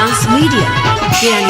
শিল্পী ডান্স